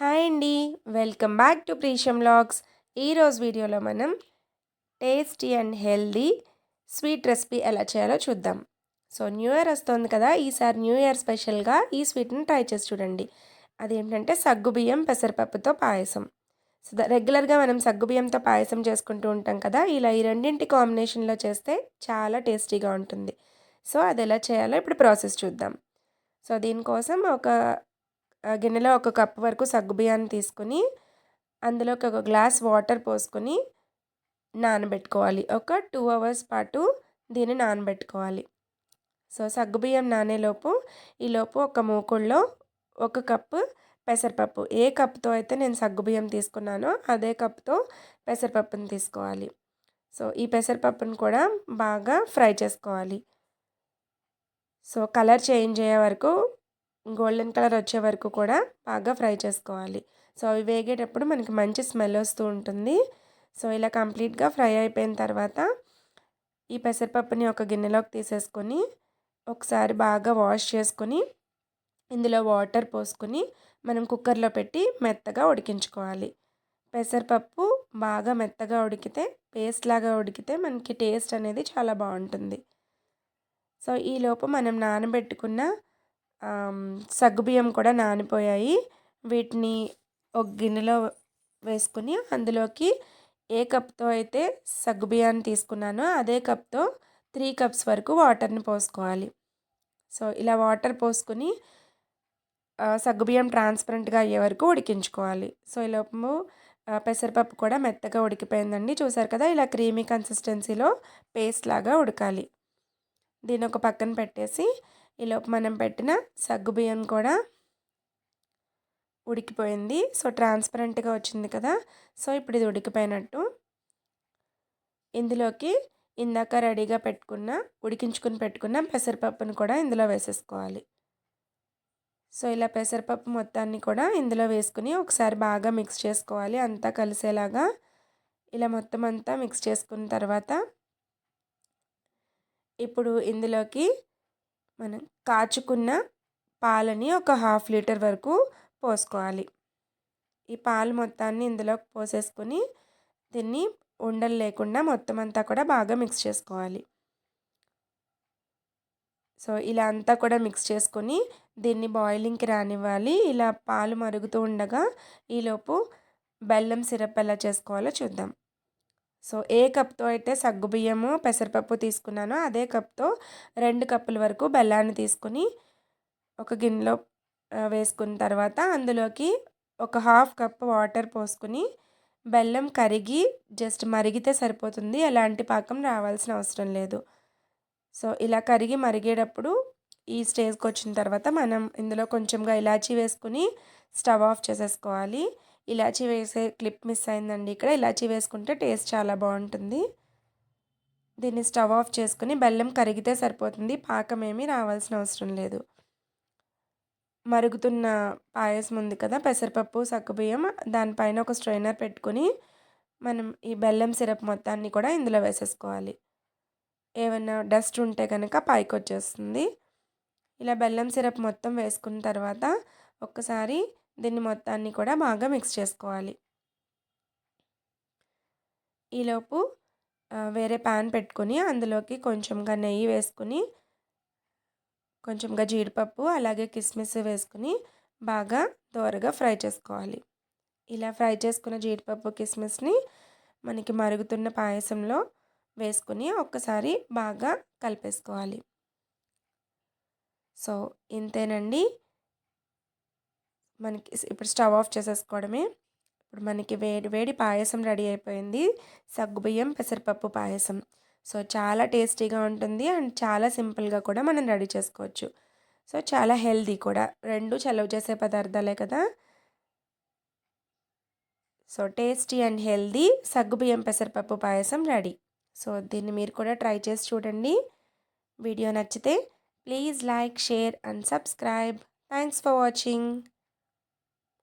Hi అండి. Welcome back to ప్రీషమ్ logs ఈరోజు వీడియోలో మనం tasty and healthy sweet recipe ఎలా చేయాలో చూద్దాం. సో న్యూ ఇయర్ వస్తుంది కదా ఈసారి న్యూ ఇయర్ స్పెషల్గా ఈ స్వీట్ని ట్రై చేసి చూడండి. అదేంటంటే సగ్గుబియ్యం పెసరపప్పుతో పాయసం. సో రెగ్యులర్గా మనం సగ్గుబియ్యంతో పాయసం చేసుకుంటూ ఉంటాం కదా ఇలా ఈ రెండింటి కాంబినేషన్లో చేస్తే చాలా టేస్టీగా ఉంటుంది. సో అది ఎలా చేయాలో ఇప్పుడు ప్రాసెస్ చూద్దాం. సో దీనికోసం ఒక గిన్నెలో ఒక కప్ వరకు సగ్గుబియ్యాన్ని తీసుకుని అందులోకి ఒక గ్లాస్ వాటర్ పోసుకొని నానబెట్టుకోవాలి. ఒక టూ అవర్స్ పాటు దీన్ని నానబెట్టుకోవాలి. సో సగ్గుబియ్యం నానేలోపు ఈలోపు ఒక మూకుళ్ళలో ఒక కప్పు పెసరపప్పు. ఏ కప్తో అయితే నేను సగ్గుబియ్యం తీసుకున్నానో అదే కప్తో పెసరపప్పుని తీసుకోవాలి. సో ఈ పెసరపప్పును కూడా బాగా ఫ్రై చేసుకోవాలి. సో కలర్ చేంజ్ అయ్యే వరకు గోల్డెన్ కలర్ వచ్చే వరకు కూడా బాగా ఫ్రై చేసుకోవాలి. సో అవి వేగేటప్పుడు మనకి మంచి స్మెల్ వస్తూ ఉంటుంది. సో ఇలా కంప్లీట్గా ఫ్రై అయిపోయిన తర్వాత ఈ పెసరపప్పుని ఒక గిన్నెలోకి తీసేసుకొని ఒకసారి బాగా వాష్ చేసుకొని ఇందులో వాటర్ పోసుకొని మనం కుక్కర్లో పెట్టి మెత్తగా ఉడికించుకోవాలి. పెసరపప్పు బాగా మెత్తగా ఉడికితే పేస్ట్ లాగా ఉడికితే మనకి టేస్ట్ అనేది చాలా బాగుంటుంది. సో ఈలోపు మనం నానబెట్టుకున్న సగ్గుబియ్యం కూడా నానిపోయాయి. వీటిని ఒక గిన్నెలో వేసుకుని అందులోకి ఏ కప్తో అయితే సగ్గుబియ్యాన్ని తీసుకున్నానో అదే కప్తో త్రీ కప్స్ వరకు వాటర్ని పోసుకోవాలి. సో ఇలా వాటర్ పోసుకుని సగ్గుబియ్యం ట్రాన్స్పరెంట్గా అయ్యే వరకు ఉడికించుకోవాలి. సో ఈ పెసరపప్పు కూడా మెత్తగా ఉడికిపోయిందండి. చూసారు కదా ఇలా క్రీమీ కన్సిస్టెన్సీలో పేస్ట్ లాగా ఉడకాలి. దీని ఒక పక్కన పెట్టేసి ఈలోపు మనం పెట్టిన సగ్గుబియ్యం కూడా ఉడికిపోయింది. సో ట్రాన్స్పరెంట్గా వచ్చింది కదా. సో ఇప్పుడు ఇది ఉడికిపోయినట్టు ఇందులోకి ఇందాక రెడీగా పెట్టుకున్న ఉడికించుకుని పెట్టుకున్న పెసరపప్పును కూడా ఇందులో వేసేసుకోవాలి. సో ఇలా పెసరపప్పు మొత్తాన్ని కూడా ఇందులో వేసుకుని ఒకసారి బాగా మిక్స్ చేసుకోవాలి. అంతా కలిసేలాగా ఇలా మొత్తం అంతా మిక్స్ చేసుకున్న తర్వాత ఇప్పుడు ఇందులోకి మనం కాచుకున్న పాలని ఒక హాఫ్ లీటర్ వరకు పోసుకోవాలి. ఈ పాలు మొత్తాన్ని ఇందులోకి పోసేసుకొని దీన్ని ఉండలు లేకుండా మొత్తం అంతా కూడా బాగా మిక్స్ చేసుకోవాలి. సో ఇలా అంతా కూడా మిక్స్ చేసుకొని దీన్ని బాయిలింగ్కి రానివ్వాలి. ఇలా పాలు మరుగుతూ ఉండగా ఈలోపు బెల్లం సిరప్ ఎలా చేసుకోవాలో చూద్దాం. సో ఏ కప్తో అయితే సగ్గుబియ్యము పెసరపప్పు తీసుకున్నానో అదే కప్తో రెండు కప్పుల వరకు బెల్లాన్ని తీసుకుని ఒక గిన్నెలో వేసుకున్న తర్వాత అందులోకి ఒక హాఫ్ కప్ వాటర్ పోసుకుని బెల్లం కరిగి జస్ట్ మరిగితే సరిపోతుంది. ఎలాంటి పాకం రావాల్సిన అవసరం లేదు. సో ఇలా కరిగి మరిగేటప్పుడు ఈ స్టేజ్కి వచ్చిన తర్వాత మనం ఇందులో కొంచెంగా ఇలాచీ వేసుకుని స్టవ్ ఆఫ్ చేసేసుకోవాలి. ఇలాచీ వేసే క్లిప్ మిస్ అయిందండి ఇక్కడ. ఇలాచీ వేసుకుంటే టేస్ట్ చాలా బాగుంటుంది. దీన్ని స్టవ్ ఆఫ్ చేసుకుని బెల్లం కరిగితే సరిపోతుంది. పాకం ఏమీ రావాల్సిన అవసరం లేదు. మరుగుతున్న పాయసం ఉంది కదా పెసరపప్పు సగ్గుబియ్యం దానిపైన ఒక స్ట్రైనర్ పెట్టుకొని మనం ఈ బెల్లం సిరప్ మొత్తాన్ని కూడా ఇందులో వేసేసుకోవాలి. ఏమైనా డస్ట్ ఉంటే కనుక పైకి వచ్చేస్తుంది ఇలా బెల్లం సిరప్ మొత్తం వేసుకున్న తర్వాత ఒక్కసారి దీన్ని మొత్తాన్ని కూడా బాగా మిక్స్ చేసుకోవాలి. ఈలోపు వేరే ప్యాన్ పెట్టుకుని అందులోకి కొంచెంగా నెయ్యి వేసుకుని కొంచెంగా జీడిపప్పు అలాగే కిస్మిస్ వేసుకుని బాగా దోరగా ఫ్రై చేసుకోవాలి. ఇలా ఫ్రై చేసుకున్న జీడిపప్పు కిస్మిస్ని మనకి మరుగుతున్న పాయసంలో వేసుకుని ఒక్కసారి బాగా కలిపేసుకోవాలి. సో ఇంతేనండి. మనకి ఇప్పుడు స్టవ్ ఆఫ్ చేసేసుకోవడమే. ఇప్పుడు మనకి వేడి వేడి పాయసం రెడీ అయిపోయింది. సగ్గుబియ్యం పెసరపప్పు పాయసం. సో చాలా టేస్టీగా ఉంటుంది అండ్ చాలా సింపుల్గా కూడా మనం రెడీ చేసుకోవచ్చు. సో చాలా హెల్దీ కూడా. రెండు చలవ చేసే పదార్థాలే కదా. సో టేస్టీ అండ్ హెల్దీ సగ్గుబియ్యం పెసరపప్పు పాయసం రెడీ. సో దీన్ని మీరు కూడా ట్రై చేసి చూడండి. వీడియో నచ్చితే please like share and subscribe. Thanks for watching.